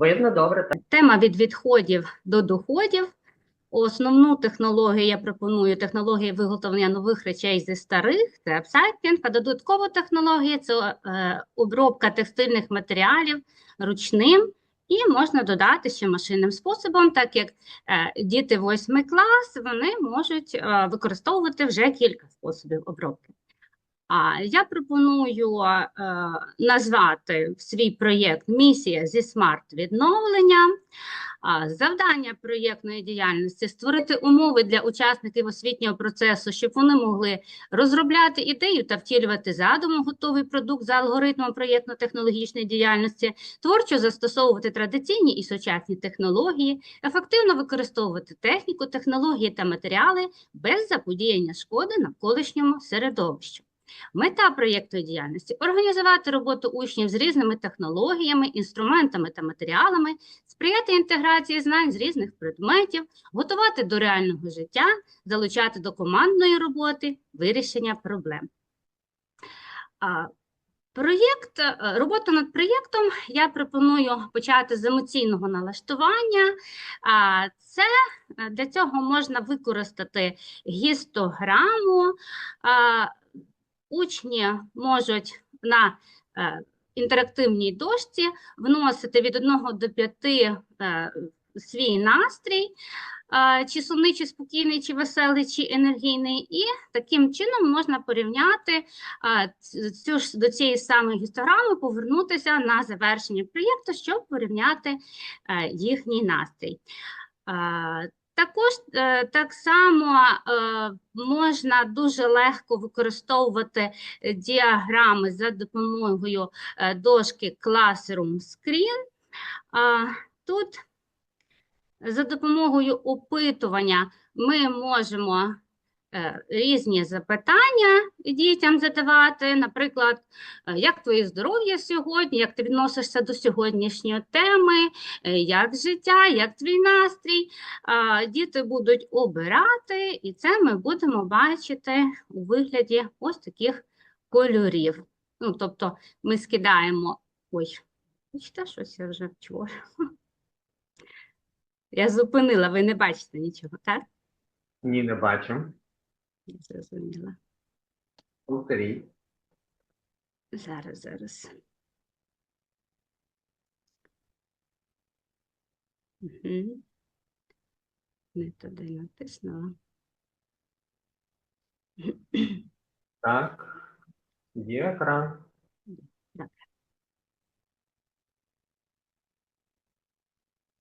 Видно добре, так? Тема від відходів до доходів. Основну технологію я пропоную технології виготовлення нових речей зі старих, це апсайклінг, а додаткова технологія це е, обробка текстильних матеріалів ручним і можна додати ще машинним способом, так як е, діти 8 клас вони можуть е, використовувати вже кілька способів обробки. Я пропоную е, назвати свій проєкт Місія зі смарт-відновлення. Завдання проєктної діяльності створити умови для учасників освітнього процесу, щоб вони могли розробляти ідею та втілювати задумом готовий продукт за алгоритмом проєктно-технологічної діяльності, творчо застосовувати традиційні і сучасні технології, ефективно використовувати техніку, технології та матеріали без заподіяння шкоди навколишньому середовищу. Мета проєктної діяльності організувати роботу учнів з різними технологіями, інструментами та матеріалами, сприяти інтеграції знань з різних предметів, готувати до реального життя, залучати до командної роботи, вирішення проблем. Проєкт, е, роботу над проєктом я пропоную почати з емоційного налаштування. Це е, для цього можна використати гістограму. Учні можуть на е, інтерактивній дошці вносити від 1 до 5 е, свій настрій, е, чи сумний, чи спокійний, чи веселий, чи енергійний, і таким чином можна порівняти цю ж до цієї самої гістограми, повернутися на завершення проєкту, щоб порівняти їхній настрій. Також е, так само е, можна дуже легко використовувати е, діаграми за допомогою дошки Classroom Screen. Тут за допомогою опитування ми можемо різні запитання дітям задавати. Наприклад, е, як твоє здоров'я сьогодні, як ти відносишся до сьогоднішньої теми, е, як життя, як твій настрій. Діти будуть обирати, і це ми будемо бачити у вигляді ось таких кольорів. Ну, тобто ми скидаємо. Ой, бачите, щось я вже вчора. Я зупинила, ви не бачите нічого, так? Ні, не бачу. Я зрозуміла. Повторіть. Зараз, зараз. Угу. Не туди натиснула. Так. Є екран.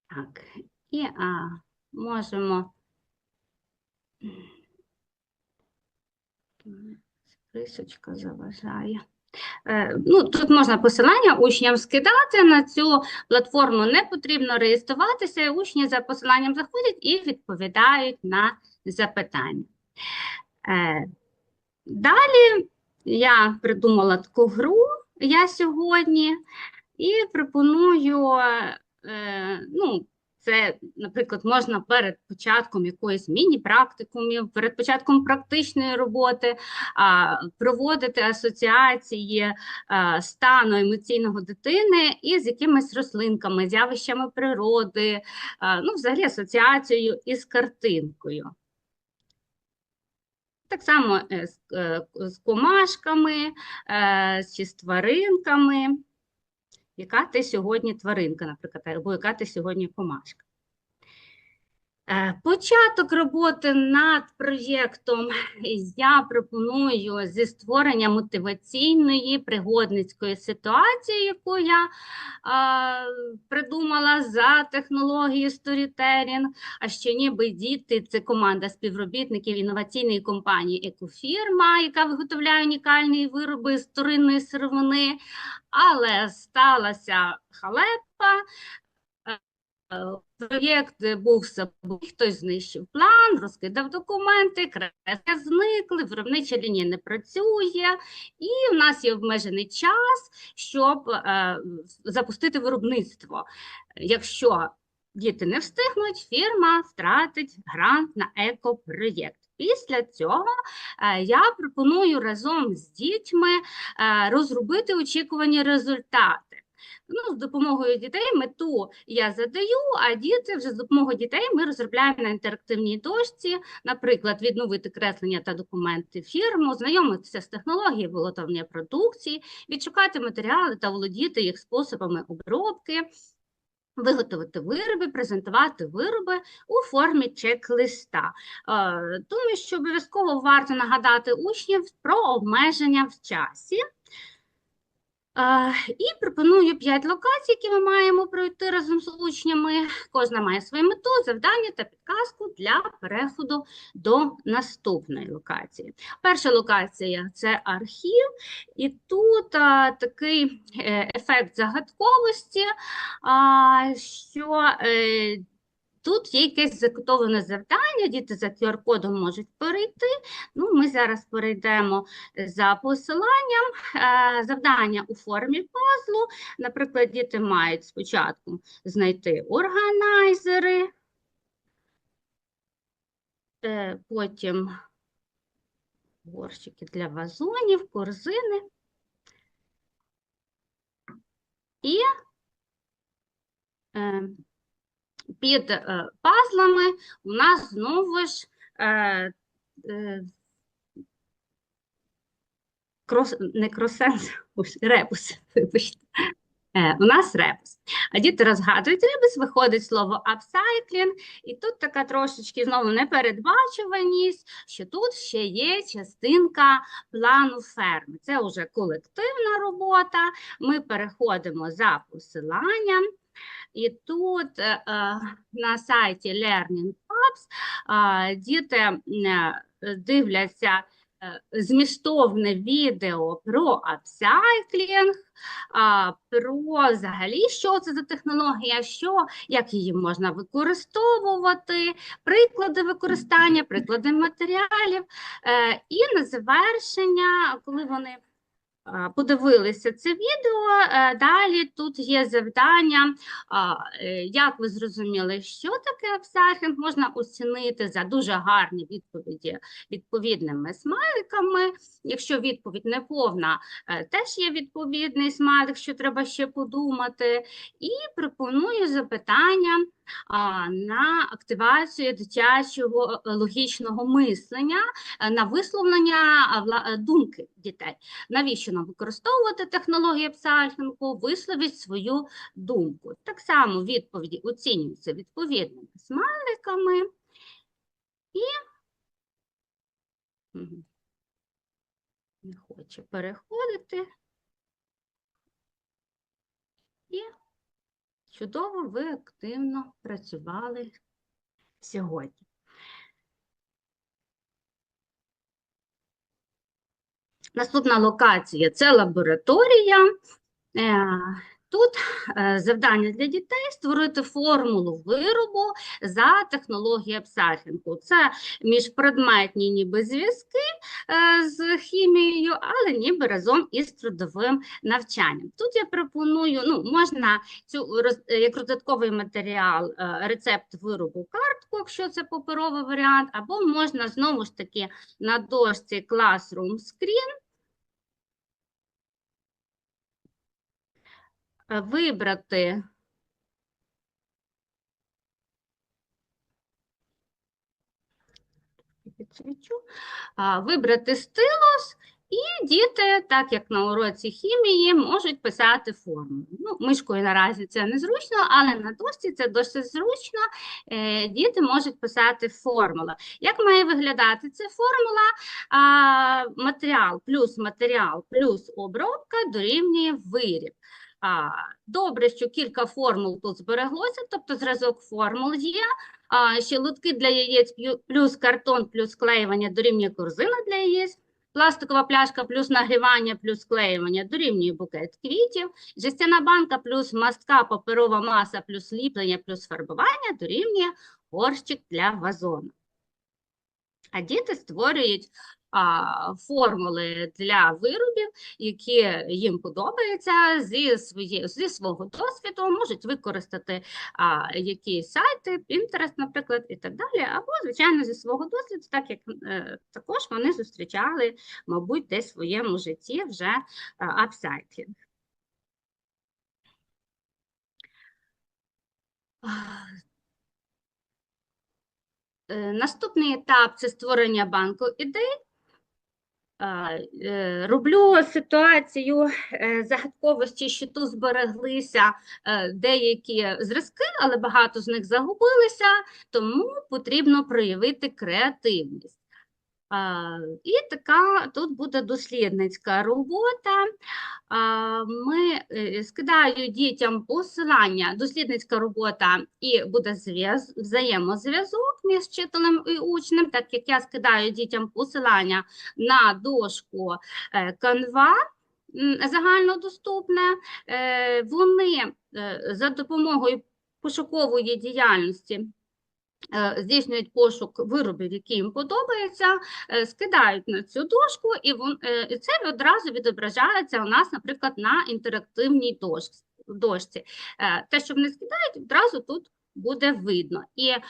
Так, і а, можемо. Рисочка заважає. Е, ну, тут можна посилання учням скидати на цю платформу, не потрібно реєструватися, учні за посиланням заходять і відповідають на запитання. Е, далі я придумала таку гру я сьогодні і пропоную е, ну, це, наприклад, можна перед початком якоїсь міні-практикумів, перед початком практичної роботи а, проводити асоціації а, стану емоційного дитини із якимись рослинками, з'явищами природи, а, ну, взагалі асоціацією із картинкою. Так само е, з, е, комашками е, з тваринками яка ти сьогодні тваринка, наприклад, або яка ти сьогодні комашка. Е, Початок роботи над проєктом я пропоную зі створення мотиваційної пригодницької ситуації, яку я е, придумала за технологією сторітерінг. А що ніби діти це команда співробітників інноваційної компанії Екофірма, яка виготовляє унікальні вироби з вторинної сировини, але сталася халепа. Проєкт був собою, хтось знищив план, розкидав документи, креслення зникли, виробнича лінія не працює, і в нас є обмежений час, щоб е, запустити виробництво. Якщо діти не встигнуть, фірма втратить грант на екопроєкт. Після цього е, я пропоную разом з дітьми е, розробити очікувані результати. Ну, з допомогою дітей мету я задаю, а діти вже з допомогою дітей ми розробляємо на інтерактивній дошці, наприклад, відновити креслення та документи фірму, знайомитися з технологією виготовлення продукції, відшукати матеріали та володіти їх способами обробки, виготовити вироби, презентувати вироби у формі чек-листа. Е, Думаю, що обов'язково варто нагадати учнів про обмеження в часі. І пропоную п'ять локацій, які ми маємо пройти разом з учнями. Кожна має свою мету, завдання та підказку для переходу до наступної локації. Перша локація це архів, і тут а, такий е, ефект загадковості, а, що е, тут є якесь заготовлене завдання, діти за QR-кодом можуть перейти. Ну, ми зараз перейдемо за посиланням. Е, Завдання у формі пазлу. Наприклад, діти мають спочатку знайти органайзери, е, потім горщики для вазонів, корзини. І е, під е, пазлами у нас знову ж е, е, крос, не кросенс, ось, ребус, вибачте. Е, у нас ребус. А діти розгадують ребус, виходить слово upcycling, і тут така трошечки знову непередбачуваність, що тут ще є частинка плану ферми. Це вже колективна робота. Ми переходимо за посиланням. І тут е, е, на сайті Learning Hubs е, діти дивляться змістовне відео про апсайклінг, про взагалі, що це за технологія, що, як її можна використовувати, приклади використання, приклади матеріалів. Е, І на завершення, коли вони подивилися це відео, е, далі тут є завдання, е, як ви зрозуміли, що таке апсайклінг, можна оцінити за дуже гарні відповіді відповідними смайликами. Якщо відповідь не повна, е, теж є відповідний смайлик, що треба ще подумати. І пропоную запитання на активацію дитячого е, логічного мислення, е, на висловлення е, думки дітей. Навіщо нам використовувати технології апсайклінгу? Висловіть свою думку. Так само відповіді оцінюються відповідними смайликами. І не хоче переходити. І чудово, ви активно працювали сьогодні. Наступна локація це лабораторія. Е, Тут е, завдання для дітей створити формулу виробу за технологією апсайклінгу. Це міжпредметні ніби зв'язки з хімією, але ніби разом із трудовим навчанням. Тут я пропоную, ну, можна цю е, як додатковий матеріал е, рецепт виробу картку, якщо це паперовий варіант, або можна знову ж таки на дошці Classroom Screen е, вибрати підсвічу, а, вибрати стилус, і діти, так як на уроці хімії, можуть писати формулу. Ну, мишкою наразі це незручно, але на дошці це досить зручно. Е, Діти можуть писати формула. Як має виглядати ця формула? А, Матеріал плюс матеріал плюс обробка дорівнює виріб. А, Добре, що кілька формул тут збереглося, тобто зразок формул є. А, ще лутки для яєць плюс картон плюс склеювання дорівнює корзина для яєць. Пластикова пляшка плюс нагрівання плюс склеювання дорівнює букет квітів. Жестяна банка плюс мастка паперова маса плюс ліплення плюс фарбування дорівнює горщик для вазону. А діти створюють формули для виробів, які їм подобаються зі своє, зі свого досвіду, можуть використати а, якісь сайти, Pinterest, наприклад, і так далі. Або, звичайно, зі свого досвіду, так як е, також вони зустрічали, мабуть, десь в своєму житті вже е, апсайклінг. Е, наступний етап це створення банку ідей. Е, Роблю ситуацію е, загадковості, що тут збереглися е, деякі зразки, але багато з них загубилися, тому потрібно проявити креативність. І така тут буде дослідницька робота. Ми е, скидаю дітям посилання, дослідницька робота, і буде зв'яз, взаємозв'язок між вчителем і учнем, так як я скидаю дітям посилання на дошку Canva, загальнодоступне, е, вони за допомогою пошукової діяльності здійснюють пошук виробів, які їм подобаються, е, скидають на цю дошку, і е, це одразу відображається у нас, наприклад, на інтерактивній дошці. Е, Те, що вони скидають, одразу тут буде видно. І е,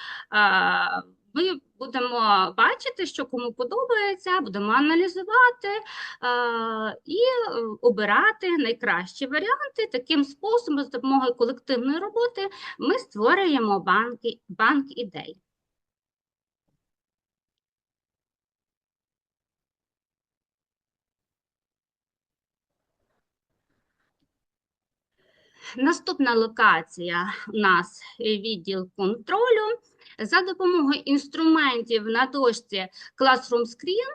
ми будемо бачити, що кому подобається, будемо аналізувати е, і е, обирати найкращі варіанти. Таким способом, з допомогою колективної роботи, ми створюємо банки, банк ідей. Наступна локація у нас е, відділ контролю. За допомогою інструментів на дошці Classroom Screen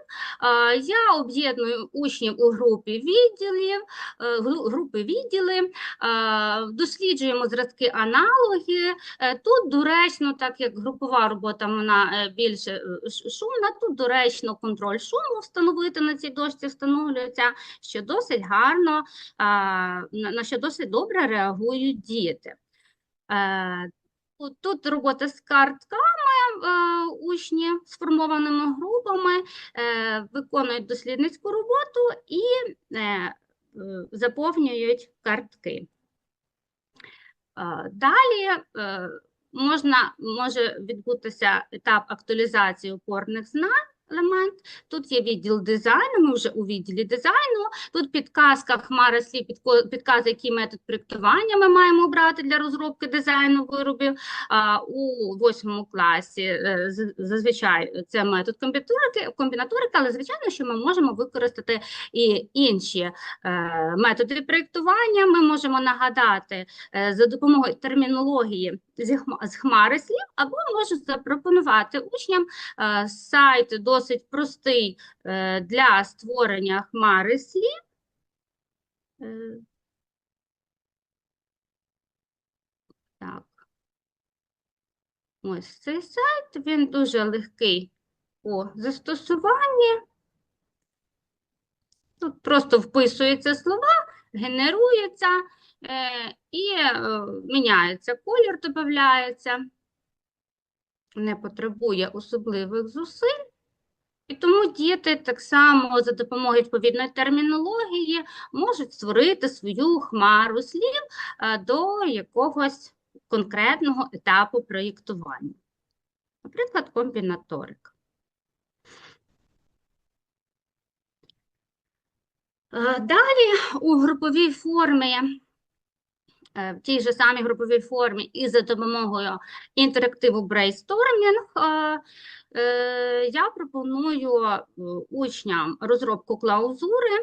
я об'єдную учнів у групі відділів, е, групи відділи, досліджуємо зразки аналоги. Е, Тут доречно, так як групова робота вона е, більш е, шумна, тут доречно контроль шуму встановити на цій дошці встановлюється, що досить гарно на що досить добре реагують діти. Тут, робота з картками, е, учні сформованими групами е, виконують дослідницьку роботу і е, заповнюють картки. Далі можна, може відбутися етап актуалізації опорних знань. Елемент. Тут є відділ дизайну, ми вже у відділі дизайну. Тут підказка хмара слів підказує, який метод проєктування ми маємо обрати для розробки дизайну виробів. А, у восьмому класі е, зазвичай це метод комбінаторики, але звичайно, що ми можемо використати і інші е, методи проєктування. Ми можемо нагадати е, за допомогою термінології з хмари слів, або можу запропонувати учням е, сайт досить простий е, для створення хмари слів. Е, Так. Ось цей сайт, він дуже легкий у застосуванні. Тут просто вписуються слова, генерується і е, міняється колір, додається. Не потребує особливих зусиль. І тому діти так само за допомогою відповідної термінології можуть створити свою хмару слів е, до якогось конкретного етапу проєктування. Наприклад, комбінаторика. Е, Далі у груповій формі, е, в тій же самій груповій формі і за допомогою інтерактиву е, е, я пропоную е, учням розробку клаузури.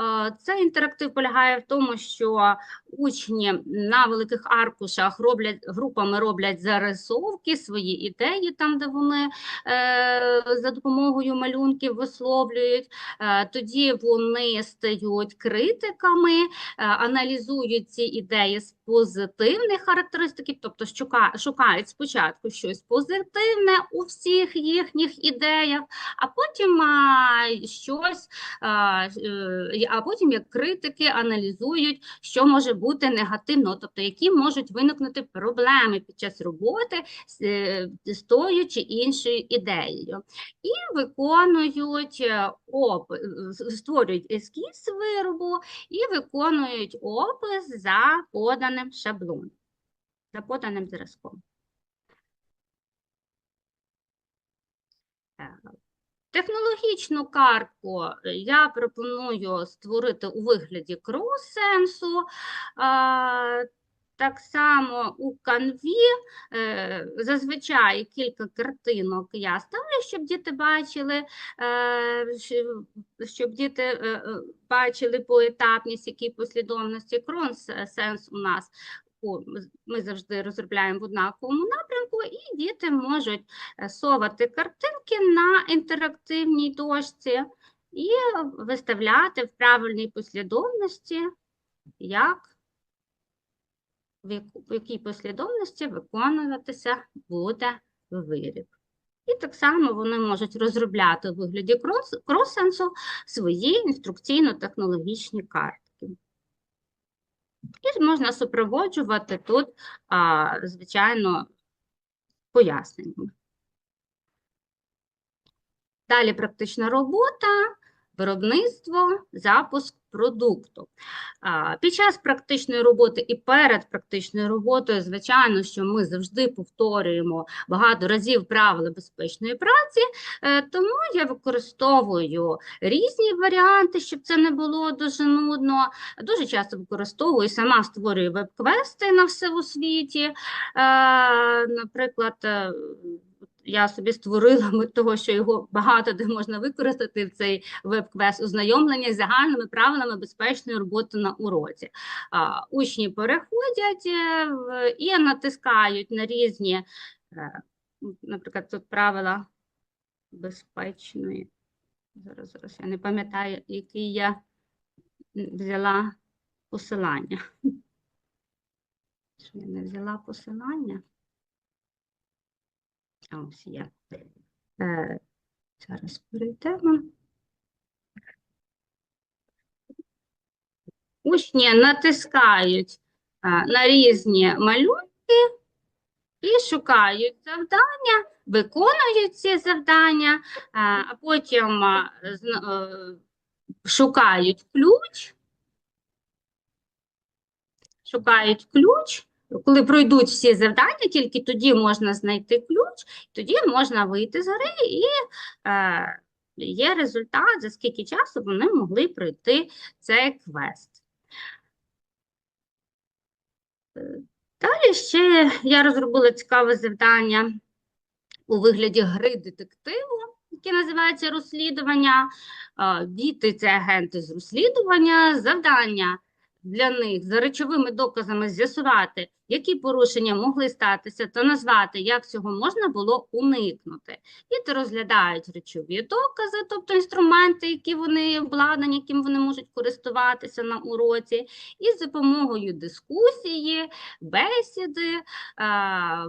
Е, Цей інтерактив полягає в тому, що учні на великих аркушах роблять групами роблять зарисовки, свої ідеї там, де вони е, за допомогою малюнків висловлюють. Е, Тоді вони стають критиками, е, аналізують ці ідеї з позитивних характеристик, тобто шукають спочатку щось позитивне у всіх їхніх ідеях, а потім а, щось, а, е, а потім як критики аналізують, що може бути негативно, тобто які можуть виникнути проблеми під час роботи з, е, тою чи іншою ідеєю. І виконують е, оп, створюють ескіз виробу і виконують опис за поданим шаблоном, за поданим зразком. Технологічну картку е, я пропоную створити у вигляді крос-сенсу. Так само у канві е, зазвичай кілька картинок я ставлю, щоб діти бачили, е, щоб діти бачили поетапність, які послідовності крон-сенс у нас. У- Ми завжди розробляємо в однаковому напрямку, і діти можуть е, совати картинки на інтерактивній дошці і виставляти в правильній послідовності, як в яку- якій послідовності виконуватися буде виріб. І так само вони можуть розробляти у вигляді крос- кросенсу свої інструкційно-технологічні картки. І можна супроводжувати тут, а, звичайно, поясненнями. Далі практична робота, виробництво, запуск продукту. Під час практичної роботи і перед практичною роботою, звичайно, що ми завжди повторюємо багато разів правила безпечної праці, е, тому я використовую різні варіанти, щоб це не було дуже нудно. Дуже часто використовую, сама створюю веб-квести на все у світі. Е, Наприклад, е, я собі створила того, що його багато де можна використати в цей веб-квест ознайомлення з загальними правилами безпечної роботи на уроці. Учні переходять е, і натискають на різні, е, наприклад, тут правила безпечної. Зараз, зараз я не пам'ятаю, який я взяла посилання. Що я не взяла посилання? Ось є. Е, зараз перейдемо. Учні натискають е, на різні малюнки і шукають завдання, виконують ці завдання, е, а потім е, шукають ключ. Шукають ключ. Коли пройдуть всі завдання, тільки тоді можна знайти ключ, тоді можна вийти з гри і е, є результат, за скільки часу вони могли пройти цей квест. Е, Далі ще я розробила цікаве завдання у вигляді гри детективу, яке називається розслідування. Е, Діти це агенти з розслідування, завдання для них за речовими доказами з'ясувати, які порушення могли статися, та назвати, як цього можна було уникнути. Діти розглядають речові докази, тобто інструменти, які вони обладнані, яким вони можуть користуватися на уроці, і з допомогою дискусії, бесіди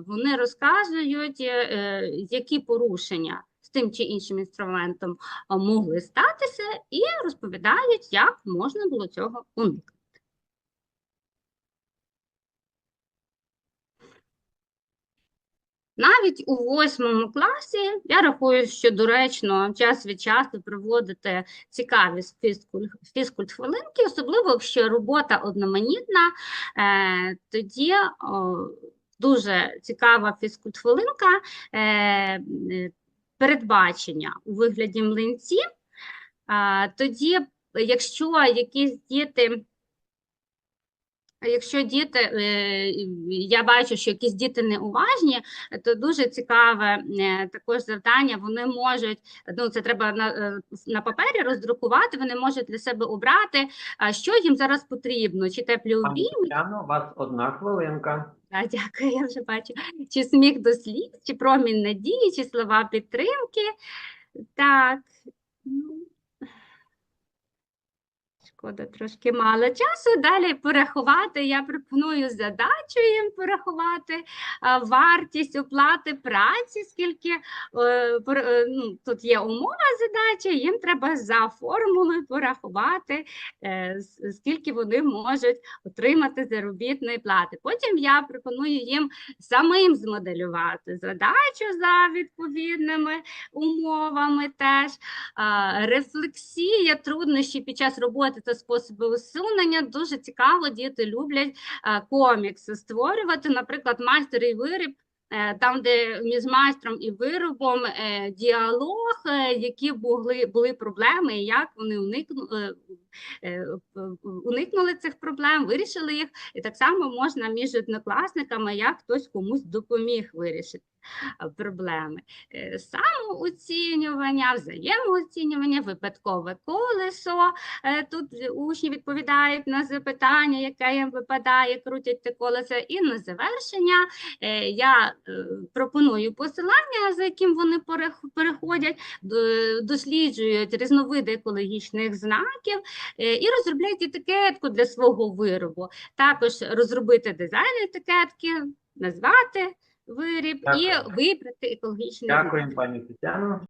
вони розказують, е, е, які порушення з тим чи іншим інструментом могли статися, і розповідають, як можна було цього уникнути. Навіть у восьмому класі я рахую, що доречно час від часу проводити цікаві фізкуль- фізкульт-хвилинки, особливо якщо робота одноманітна, е, тоді дуже цікава фізкульт-хвилинка е, е, передбачення у вигляді млинців. А, Тоді, якщо якісь діти Якщо діти, е, я бачу, що якісь діти неуважні, то дуже цікаве е, також завдання. Вони можуть, ну це треба на, е, на папері роздрукувати, вони можуть для себе обрати, що їм зараз потрібно, чи теплі Пані обійми, Тетяно, у вас одна хвилинка. а, дякую, я вже бачу, чи сміх до слів, чи промінь надії, чи слова підтримки. Так, ну, Шкода, трошки мало часу. Далі порахувати. Я пропоную задачу їм порахувати вартість оплати праці, скільки е, е, ну, тут є умова задачі, їм треба за формулою порахувати, е, скільки вони можуть отримати заробітної плати. Потім я пропоную їм самим змоделювати задачу за відповідними умовами теж. Рефлексія, труднощі під час роботи та способи усунення. Дуже цікаво, діти люблять комікси створювати. Наприклад, майстер і виріб е, там, де між майстром і виробом е, діалог, е, які були, були проблеми, і як вони уникнули, уникнули цих проблем, вирішили їх. І так само можна між однокласниками, як хтось комусь допоміг вирішити е, проблеми. Е, Самооцінювання, взаємооцінювання, випадкове колесо. Е, Тут учні відповідають на запитання, яке їм випадає, крутять це колесо. І на завершення е, я е, пропоную посилання, за яким вони перех- переходять, досліджують різновиди екологічних знаків е, і розробляють етикетку для свого виробу. Також розробити дизайн етикетки, назвати виріб і вибрати екологічний. Дякую, пані Тетяно.